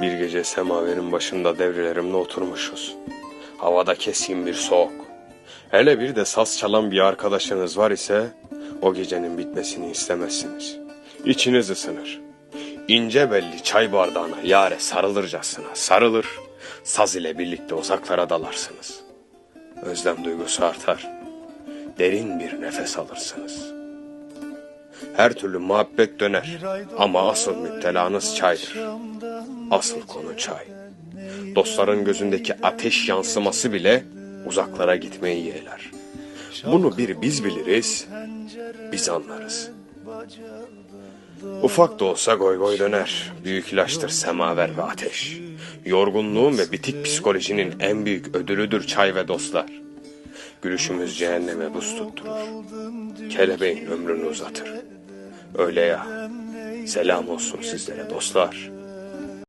Bir gece semaverin başında devrilerimle oturmuşuz. Havada keskin bir soğuk. Hele bir de saz çalan bir arkadaşınız var ise o gecenin bitmesini istemezsiniz. İçiniz ısınır. İnce belli çay bardağına yare sarılırcasına sarılır. Saz ile birlikte uzaklara dalarsınız. Özlem duygusu artar. Derin bir nefes alırsınız. Her türlü muhabbet döner ama asıl müptelanız çaydır. Asıl konu çay. Dostların gözündeki ateş yansıması bile uzaklara gitmeyi yeğler. Bunu bir biz biliriz, biz anlarız. Ufak da olsa goy goy döner. Büyük ilaçtır semaver ve ateş. Yorgunluğun ve bitik psikolojinin en büyük ödülüdür çay ve dostlar. Gülüşümüz cehenneme buz tutturur. Kelebeğin ömrünü uzatır. Öyle ya. Selam olsun sizlere dostlar.